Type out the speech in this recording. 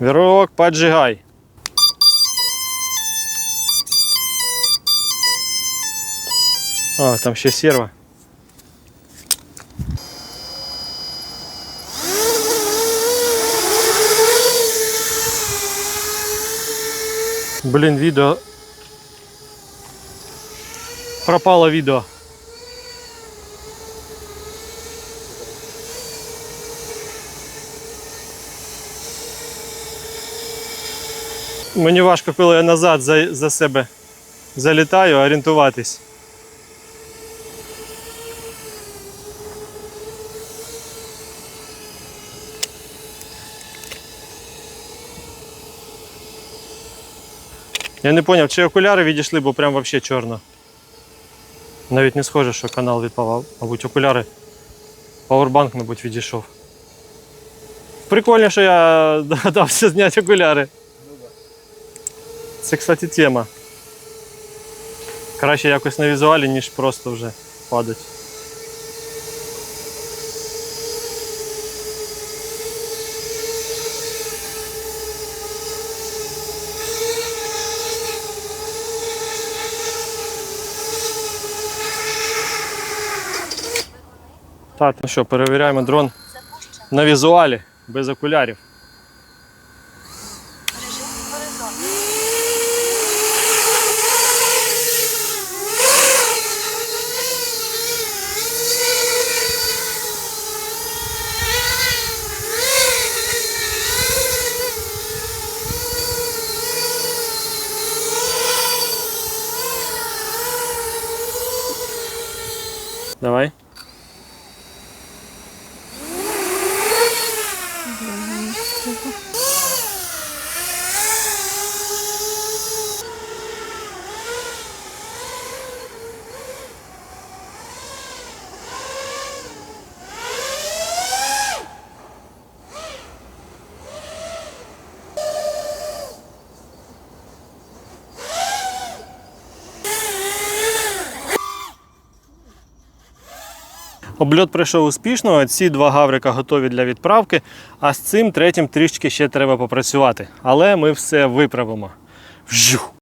Вірок, поджигай. А, там ще серва. Блін, відео. Пропало відео. Мені важко, коли я назад за, за себе залітаю, орієнтуватись. Я не зрозумів, чи окуляри відійшли, бо прям взагалі чорно. Навіть не схоже, що канал відпав. Мабуть, окуляри. Пауербанк, мабуть, відійшов. Прикольно, що я догадався зняти окуляри. Це, кстати, тема. Краще якось на візуалі, ніж просто вже падать. Так, ну що, перевіряємо дрон на візуалі, без окулярів. Давай. Обльот пройшов успішно. Ці два гаврика готові для відправки, а з цим третім трішки ще треба попрацювати. Але ми все виправимо. Вжух!